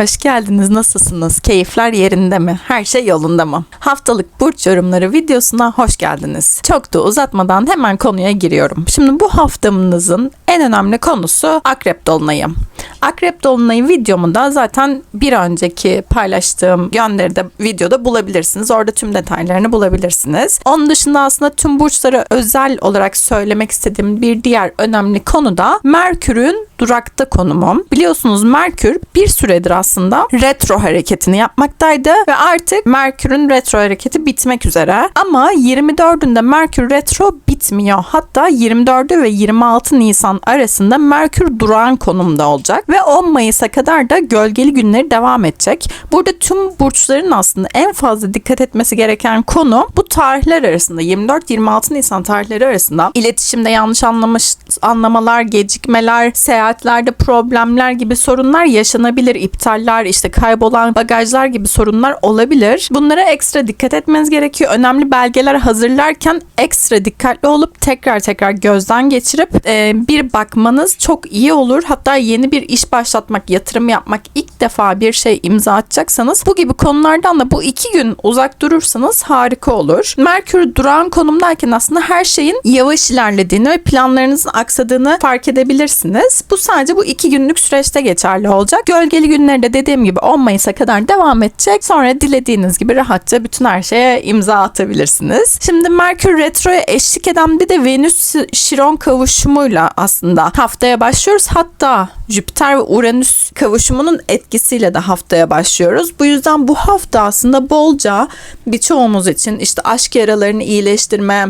Hoş geldiniz. Nasılsınız? Keyifler yerinde mi? Her şey yolunda mı? Haftalık burç yorumları videosuna hoş geldiniz. Çok da uzatmadan hemen konuya giriyorum. Şimdi bu haftamızın en önemli konusu Akrep Dolunayı. Akrep Dolunayı videomu da zaten bir önceki paylaştığım gönderide videoda bulabilirsiniz. Orada tüm detaylarını bulabilirsiniz. Onun dışında aslında tüm burçlara özel olarak söylemek istediğim bir diğer önemli konu da Merkür'ün durakta konumu. Biliyorsunuz Merkür bir süredir aslında retro hareketini yapmaktaydı ve artık Merkür'ün retro hareketi bitmek üzere. Ama 24'ünde Merkür retro bitmiyor. Hatta 24'ü ve 26 Nisan arasında Merkür durağan konumda olacak ve 10 Mayıs'a kadar da gölgeli günleri devam edecek. Burada tüm burçların aslında en fazla dikkat etmesi gereken konu bu tarihler arasında 24-26 Nisan tarihleri arasında iletişimde yanlış anlamış anlamalar, gecikmeler, seyahatlerde problemler gibi sorunlar yaşanabilir. İptaller, işte kaybolan bagajlar gibi sorunlar olabilir. Bunlara ekstra dikkat etmeniz gerekiyor. Önemli belgeler hazırlarken ekstra dikkatli olup tekrar tekrar gözden geçirip e, bir bakmanız çok iyi olur. Hatta yeni bir iş başlatmak, yatırım yapmak, ilk defa bir şey imza atacaksanız bu gibi konulardan da bu iki gün uzak durursanız harika olur. Merkür durağan konumdayken aslında her şeyin yavaş ilerlediğini ve planlarınızın aksadığını fark edebilirsiniz. Bu sadece bu iki günlük süreçte geçerli olacak. Gölgeli günlerde dediğim gibi 10 Mayıs'a kadar devam edecek. Sonra dilediğiniz gibi rahatça bütün her şeye imza atabilirsiniz. Şimdi Merkür Retro'ya eşlik eden bir de Venüs Şiron kavuşumuyla aslında haftaya başlıyoruz. Hatta Jüpiter ve Uranüs kavuşumunun etkisiyle de haftaya başlıyoruz. Bu yüzden bu hafta aslında bolca birçoğumuz için işte aşk yaralarını iyileştirme,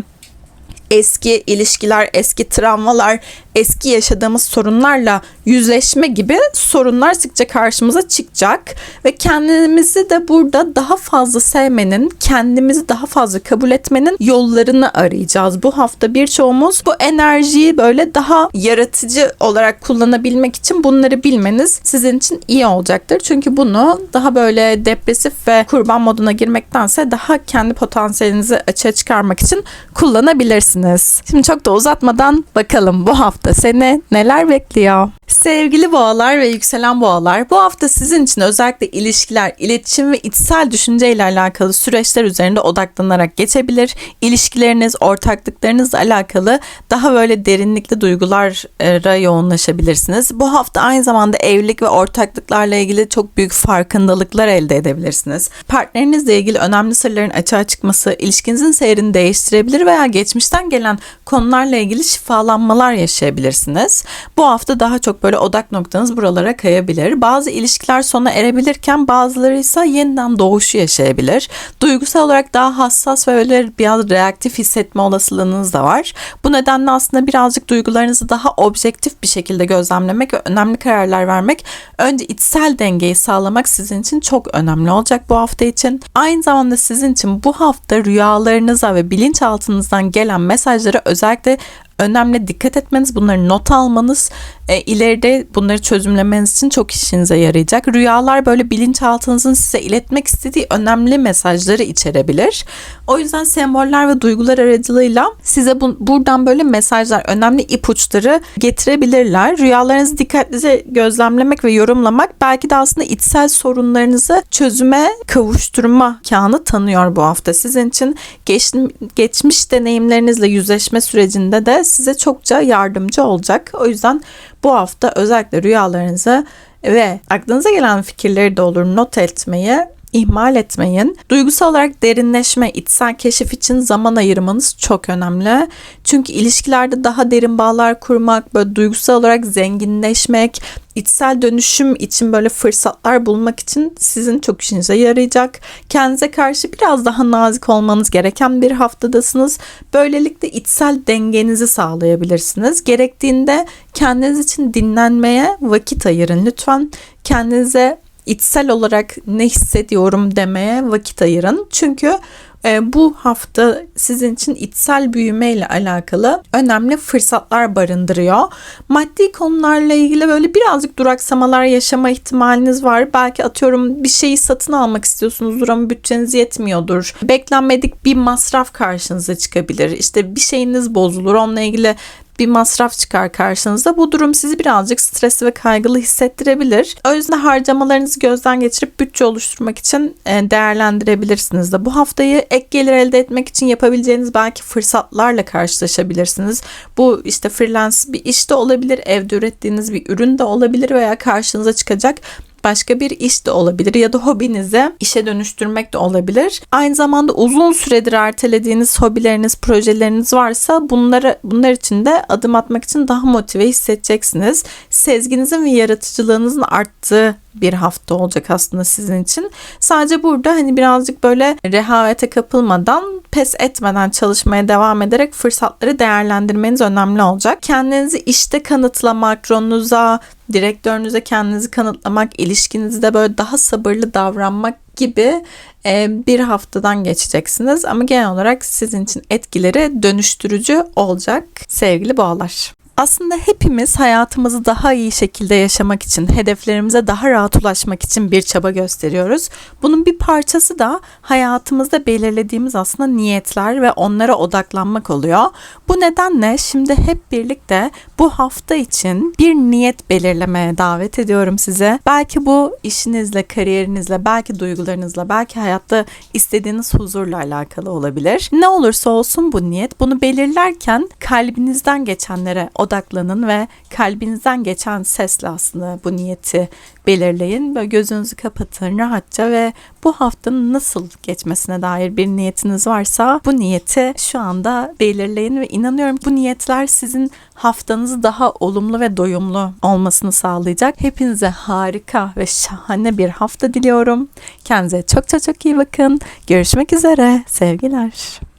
eski ilişkiler, eski travmalar, eski yaşadığımız sorunlarla yüzleşme gibi sorunlar sıkça karşımıza çıkacak ve kendimizi de burada daha fazla sevmenin, kendimizi daha fazla kabul etmenin yollarını arayacağız. Bu hafta birçoğumuz bu enerjiyi böyle daha yaratıcı olarak kullanabilmek için bunları bilmeniz sizin için iyi olacaktır. Çünkü bunu daha böyle depresif ve kurban moduna girmektense daha kendi potansiyelinizi açığa çıkarmak için kullanabilirsiniz. Şimdi çok da uzatmadan bakalım bu hafta seni neler bekliyor? Sevgili boğalar ve yükselen boğalar, bu hafta sizin için özellikle ilişkiler, iletişim ve içsel düşünceyle alakalı süreçler üzerinde odaklanarak geçebilir. İlişkileriniz, ortaklıklarınızla alakalı daha böyle derinlikli duygulara yoğunlaşabilirsiniz. Bu hafta aynı zamanda evlilik ve ortaklıklarla ilgili çok büyük farkındalıklar elde edebilirsiniz. Partnerinizle ilgili önemli sırların açığa çıkması, ilişkinizin seyrini değiştirebilir veya geçmişten gelen konularla ilgili şifalanmalar yaşayabilirsiniz. Bu hafta daha çok böyle odak noktanız buralara kayabilir. Bazı ilişkiler sona erebilirken bazıları ise yeniden doğuşu yaşayabilir. Duygusal olarak daha hassas ve böyle biraz reaktif hissetme olasılığınız da var. Bu nedenle aslında birazcık duygularınızı daha objektif bir şekilde gözlemlemek ve önemli kararlar vermek, önce içsel dengeyi sağlamak sizin için çok önemli olacak bu hafta için. Aynı zamanda sizin için bu hafta rüyalarınıza ve bilinçaltınızdan gelen mesajlara özellikle önemli dikkat etmeniz, bunları not almanız, e, ileride bunları çözümlemeniz için çok işinize yarayacak. Rüyalar böyle bilinçaltınızın size iletmek istediği önemli mesajları içerebilir. O yüzden semboller ve duygular aracılığıyla size bu, buradan böyle mesajlar, önemli ipuçları getirebilirler. Rüyalarınızı dikkatlice gözlemlemek ve yorumlamak belki de aslında içsel sorunlarınızı çözüme kavuşturma kanı tanıyor bu hafta. Sizin için geç, geçmiş deneyimlerinizle yüzleşme sürecinde de size çokça yardımcı olacak. O yüzden bu hafta özellikle rüyalarınızı ve aklınıza gelen fikirleri de olur not etmeyi ihmal etmeyin. Duygusal olarak derinleşme, içsel keşif için zaman ayırmanız çok önemli. Çünkü ilişkilerde daha derin bağlar kurmak, böyle duygusal olarak zenginleşmek, içsel dönüşüm için böyle fırsatlar bulmak için sizin çok işinize yarayacak. Kendinize karşı biraz daha nazik olmanız gereken bir haftadasınız. Böylelikle içsel dengenizi sağlayabilirsiniz. Gerektiğinde kendiniz için dinlenmeye vakit ayırın lütfen. Kendinize içsel olarak ne hissediyorum demeye vakit ayırın. Çünkü e, bu hafta sizin için içsel büyüme ile alakalı önemli fırsatlar barındırıyor. Maddi konularla ilgili böyle birazcık duraksamalar yaşama ihtimaliniz var. Belki atıyorum bir şeyi satın almak istiyorsunuzdur ama bütçeniz yetmiyordur. Beklenmedik bir masraf karşınıza çıkabilir. İşte bir şeyiniz bozulur. Onunla ilgili bir masraf çıkar karşınıza. Bu durum sizi birazcık stresli ve kaygılı hissettirebilir. O yüzden harcamalarınızı gözden geçirip bütçe oluşturmak için e, değerlendirebilirsiniz de. Bu haftayı ek gelir elde etmek için yapabileceğiniz belki fırsatlarla karşılaşabilirsiniz. Bu işte freelance bir iş de olabilir, evde ürettiğiniz bir ürün de olabilir veya karşınıza çıkacak başka bir iş de olabilir ya da hobinizi işe dönüştürmek de olabilir. Aynı zamanda uzun süredir ertelediğiniz hobileriniz, projeleriniz varsa bunları bunlar için de adım atmak için daha motive hissedeceksiniz. Sezginizin ve yaratıcılığınızın arttığı bir hafta olacak aslında sizin için. Sadece burada hani birazcık böyle rehavete kapılmadan, pes etmeden çalışmaya devam ederek fırsatları değerlendirmeniz önemli olacak. Kendinizi işte kanıtlamak, ronunuza, direktörünüze kendinizi kanıtlamak, ilişkinizde böyle daha sabırlı davranmak gibi e, bir haftadan geçeceksiniz. Ama genel olarak sizin için etkileri dönüştürücü olacak sevgili boğalar. Aslında hepimiz hayatımızı daha iyi şekilde yaşamak için, hedeflerimize daha rahat ulaşmak için bir çaba gösteriyoruz. Bunun bir parçası da hayatımızda belirlediğimiz aslında niyetler ve onlara odaklanmak oluyor. Bu nedenle şimdi hep birlikte bu hafta için bir niyet belirlemeye davet ediyorum size. Belki bu işinizle, kariyerinizle, belki duygularınızla, belki hayatta istediğiniz huzurla alakalı olabilir. Ne olursa olsun bu niyet. Bunu belirlerken kalbinizden geçenlere odaklanın ve kalbinizden geçen sesle aslında bu niyeti belirleyin. Böyle gözünüzü kapatın rahatça ve bu haftanın nasıl geçmesine dair bir niyetiniz varsa bu niyeti şu anda belirleyin ve inanıyorum bu niyetler sizin haftanızı daha olumlu ve doyumlu olmasını sağlayacak. Hepinize harika ve şahane bir hafta diliyorum. Kendinize çok çok çok iyi bakın. Görüşmek üzere. Sevgiler.